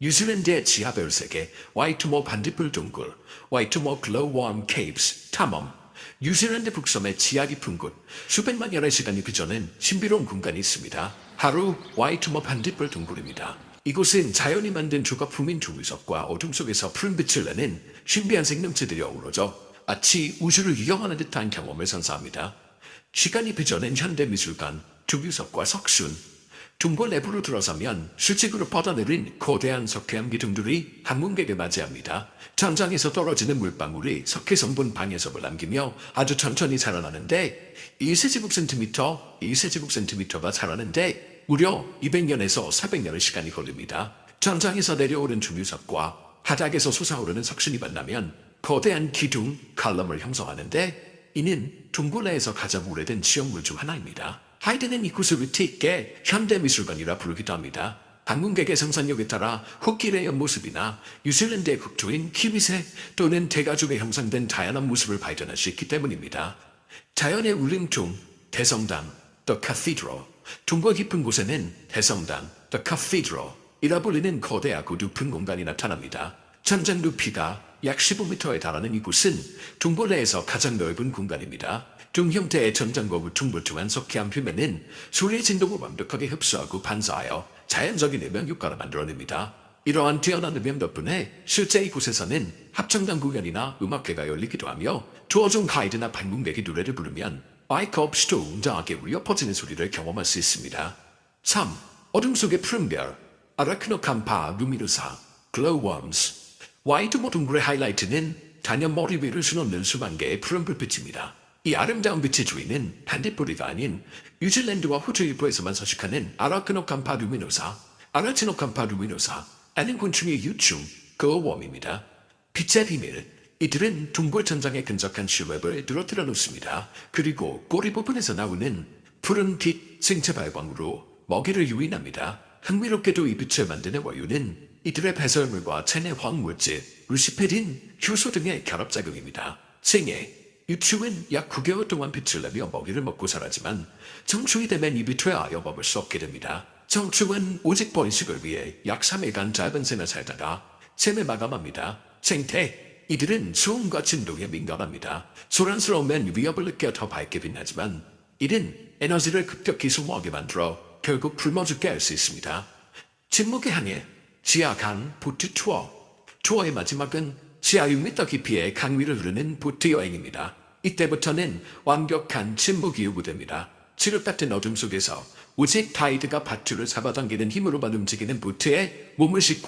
뉴질랜드의 지하별 세계, 와이트모 반딧불 동굴, 와이트모 글로우웜 케이브스 탐험, 뉴질랜드 북섬의 지하 깊은 곳, 수백만 년의 시간이 빚어낸 신비로운 공간이 있습니다. 하루 와이트모 반딧불 동굴입니다. 이곳은 자연이 만든 조각품인 조미석과 어둠 속에서 푸른 빛을 내는 신비한 생명체들이 어우러져 마치 우주를 이용하는 듯한 경험을 선사합니다. 시간이 빚어낸 현대미술관, 조미석과 석순, 둥골 내부로 들어서면 수직으로 뻗어내린 거대한 석회암 기둥들이 항문객을 맞이합니다. 천장에서 떨어지는 물방울이 석회 성분 방해석을 남기며 아주 천천히 자라나는데 2세제곱 센티미터, 2세제곱 센티미터가 자라는데 무려 200년에서 400년의 시간이 걸립니다. 천장에서 내려오는 중유석과 바닥에서 솟아오르는 석순이 만나면 거대한 기둥, 칼럼을 형성하는데 이는 둥골 내에서 가장 오래된 지역물 중 하나입니다. 하이드는 이곳을 위트 있게 현대미술관이라 부르기도 합니다. 방문객의 상상력에 따라 흑길의 옆모습이나 뉴질랜드의 국토인 키위새 또는 대가족에 형성된 다양한 모습을 발견할 수 있기 때문입니다. 자연의 울림통, 대성당, The Cathedral, 둥과 깊은 곳에는 대성당, The Cathedral, 이라 불리는 거대하고 높은 공간이 나타납니다. 천장 높이가 약 15m에 달하는 이곳은 둥볼 내에서 가장 넓은 공간입니다. 둥 형태의 천장과 우퉁불퉁한 석회암 표면은 소리의 진동을 완벽하게 흡수하고 반사하여 자연적인 음향 효과를 만들어냅니다. 이러한 뛰어난 음향 덕분에 실제 이곳에서는 합창단 공연이나 음악회가 열리기도 하며 투어 중 가이드나 방문객이 노래를 부르면 마이크 없이도 웅장하게 울려 퍼지는 소리를 경험할 수 있습니다. 3. 어둠 속의 푸른 별 아라크노캄파 루미누사 글로우웜스 와이드모 동굴의 하이라이트는 단연 머리 위를 수놓는 수만 개의 푸른 불빛입니다. 이 아름다운 빛의 주인은 반딧불이가 아닌 뉴질랜드와 호주 일부에서만 서식하는 아라크노캄 파 루미노사, 아라치노캄 파 루미노사, 아는 곤충의 유충, 그어웜입니다. 빛의 비밀, 이들은 둥골 천장에 근접한 실웹을 늘어뜨려 놓습니다. 그리고 꼬리 부분에서 나오는 푸른 빛 생체 발광으로 먹이를 유인합니다. 흥미롭게도 이 빛을 만드는 원유는 이들의 배설물과 체내 황물질, 루시페린, 효소 등의 결합작용입니다. 생애, 유충은 약 9개월 동안 빛을 내며 먹이를 먹고 살았지만 정충이 되면 입이 퇴하여 수 없게 됩니다. 정충은 오직 번식을 위해 약 3일간 짧은 샘에 살다가 샘을 마감합니다. 생태, 이들은 소음과 진동에 민감합니다. 소란스러우면 위협을 느껴 더 밝게 빛나지만 이는 에너지를 급격히 소모하게 만들어 결국 굶어 죽게 할 수 있습니다. 침묵의 항해, 지하 강 보트 투어. 투어의 마지막은 지하 6m 깊이의 강 위를 흐르는 보트 여행입니다. 이때부터는 완벽한 침묵이 요구됩니다. 칠흑 같은 어둠 속에서 오직 타이드가 밧줄을 잡아당기는 힘으로만 움직이는 보트에 몸을 싣고